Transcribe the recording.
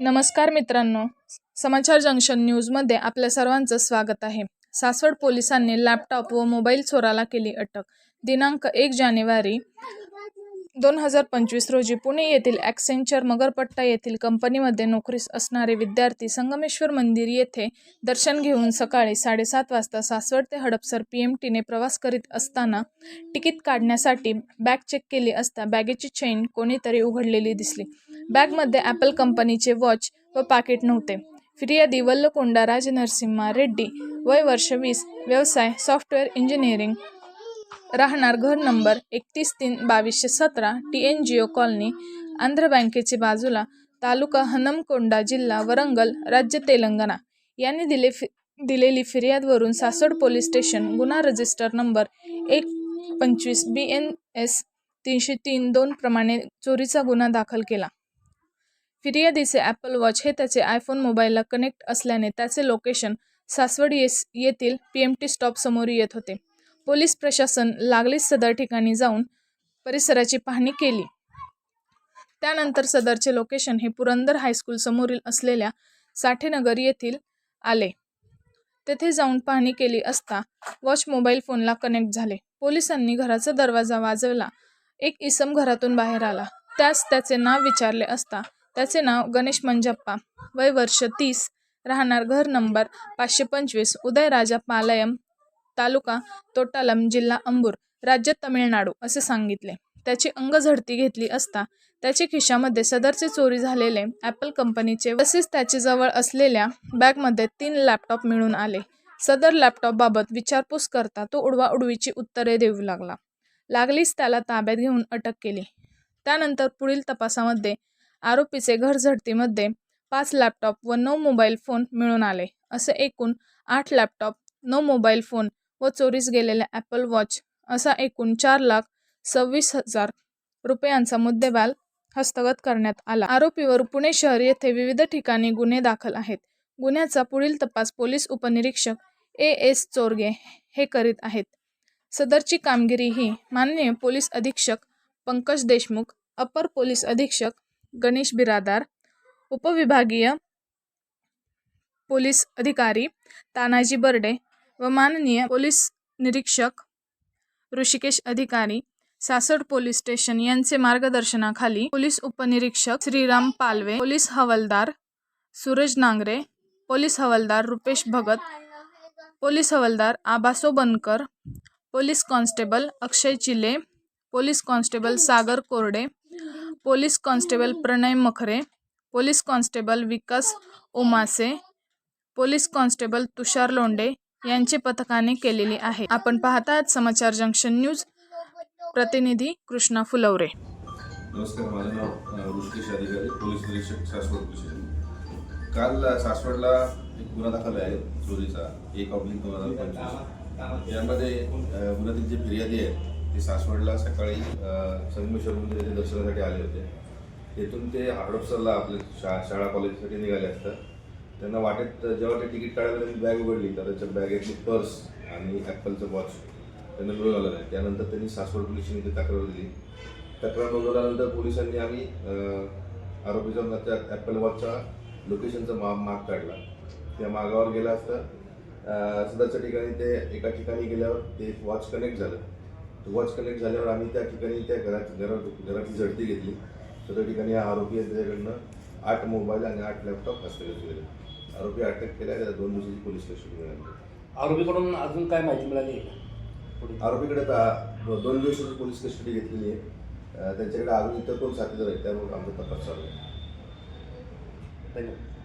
नमस्कार मित्रांनो. समाचार जंक्शन न्यूजमध्ये आपल्या सर्वांचं स्वागत आहे. सासवड पोलिसांनी लॅपटॉप व मोबाईल चोराला केली अटक. दिनांक एक जानेवारी दोन हजार पंचवीस रोजी पुणे येथील ॲक्सेंचर मगरपट्टा येथील कंपनीमध्ये नोकरीस असणारे विद्यार्थी संगमेश्वर मंदिर येथे दर्शन घेऊन सकाळी साडेसात वाजता सासवड ते हडपसर पी एम टीने प्रवास करीत असताना तिकीट काढण्यासाठी बॅग चेक केली असता बॅगेची चेन कोणीतरी उघडलेली दिसली. बॅगमध्ये ॲपल कंपनीचे वॉच व पाकिट नव्हते. फिर्यादी वल्लकोंडा राजनरसिम्हा रेड्डी वय वर्ष वीस व्यवसाय सॉफ्टवेअर इंजिनिअरिंग राहणार घर नंबर एकतीस तीन बावीसशे सतरा T N G O colony Andhra बँकेची बाजूला तालुका हनमकोंडा जिल्हा वरंगल राज्य तेलंगणा. यांनी दिले फि दिलेली फिर्यादवरून सासवड पोलीस स्टेशन गुन्हा रजिस्टर नंबर एक पंचवीस बी एन एस तीनशे तीन दोन प्रमाणे चोरीचा गुन्हा दाखल केला. फिर्यादीचे ॲपल वॉच हे त्याचे आयफोन मोबाईलला कनेक्ट असल्याने त्याचे लोकेशन सासवड येस येथील पी एम टी स्टॉप समोर येत होते. पोलीस प्रशासन लागलीच सदर ठिकाणी जाऊन परिसराची पाहणी केली. त्यानंतर सदरचे लोकेशन हे पुरंदर हायस्कूल समोरील असलेल्या साठेनगर येथील आले. तेथे जाऊन पाहणी केली असता वॉच मोबाईल फोनला कनेक्ट झाले. पोलिसांनी घराचा दरवाजा वाजवला. एक इसम घरातून बाहेर आला. त्यास त्याचे नाव विचारले असता त्याचे नाव गणेश मंजप्पा. वय वर्ष तीस. राहणार घर नंबर पाचशे पंचवीस. उदयराजा पालयम तालुका तोटालम जिल्हा अंबूर राज्य तमिळनाडू असे सांगितले. त्याची अंगझडती घेतली असता त्याच्या खिशामध्ये सदरचे चोरी झालेले ॲपल कंपनीचे तसेच त्याच्याजवळ असलेल्या बॅगमध्ये तीन लॅपटॉप मिळून आले. सदर लॅपटॉपबाबत विचारपूस करता तो उडवाउडवीची उत्तरे देऊ लागला. लागलीच त्याला ताब्यात घेऊन अटक केली. त्यानंतर पुढील तपासामध्ये आरोपीचे घरझडतीमध्ये पाच लॅपटॉप व नऊ मोबाईल फोन मिळून आले. असे एकूण आठ लॅपटॉप नऊ मोबाईल फोन व चोरीस गेलेल्या ॲपल वॉच असा एकूण चार लाख सव्वीस हजार रुपयांचा मुद्देमाल हस्तगत करण्यात आला. आरोपीवर पुणे शहर येथे विविध ठिकाणी गुन्हे दाखल आहेत. गुन्ह्याचा पुढील तपास पोलीस उपनिरीक्षक ए एस चोरगे हे करीत आहेत. सदरची कामगिरी ही माननीय पोलीस अधीक्षक पंकज देशमुख अपर पोलीस अधीक्षक गणेश बिरादार उपविभागीय पोलीस अधिकारी तानाजी बर्डे व माननीय पोलीस निरीक्षक, ऋषिकेश अधिकारी, सासड पोलीस स्टेशन यांचे मार्गदर्शनाखाली पोलीस उपनिरीक्षक श्रीराम पालवे, पोलीस हवालदार सूरज नांगरे, पोलीस हवालदार रुपेश भगत, पोलीस हवालदार Abaso Bankar, police constable Akshay Chile, police constable Sagar Korde, police constable Pranay Makhare, police constable Vikas Omase, police constable Tushar Londe यांचे पथकाने केलेली आहे. आपण पाहतात समाचार जंक्शन न्यूज प्रतिनिधी कृष्णा फुलवरे. नमस्कार माझं नाव ऋषिकेश अधिकारी पोलीस निरीक्षक सासवड पोलीस काल सासवडला एक गुन्हा दाखल आहे चोरीचा. एक ऑब्लिक दोन हजार पंचवीस यामध्ये गुन्ह्यातील जे फिर्यादी आहे ते सासवडला सकाळी अ, संगमेश्वर मंदिर दर्शनासाठी आले होते. तेथून ते हडपसरला आपले शा शाळा कॉलेजसाठी निघाले असतात. त्यांना वाटेत जेव्हा ते तिकीट काढायला त्यांनी बॅग उघडली तर त्याच्या बॅगेतली पर्स आणि ॲपलचं वॉच त्यांना मिळून आलं नाही. त्यानंतर त्यांनी सासवड पोलिसांनी स्टेशन तक्रार दिली. तक्रार नोंदवल्यानंतर पोलिसांनी आम्ही आरोपीचा त्या ॲपल वॉचचा लोकेशनचा मा माग काढला. त्या मागावर गेला असता सदरच्या ठिकाणी ते एका ठिकाणी गेल्यावर ते वॉच कनेक्ट झालं. वॉच कनेक्ट झाल्यावर आम्ही त्या ठिकाणी त्या घरात घरात घराची झडती घेतली. तर त्या ठिकाणी हा आरोपी आहे त्याच्याकडनं आठ मोबाईल आणि आठ लॅपटॉप हस्तगत केले. आरोपी अटक केला त्याला दोन दिवसाची पोलीस स्टेशन मिळाली. आरोपीकडून अजून काय माहिती मिळाली आहे का? पुढे. आरोपीकडे आता दोन दिवसाची पोलीस कस्टडी घेतलेली आहे. अं, त्यांच्याकडे अजून इतर कोण साथीदार आहेत त्यामुळे आमचा तपास चालू आहे. धन्यवाद.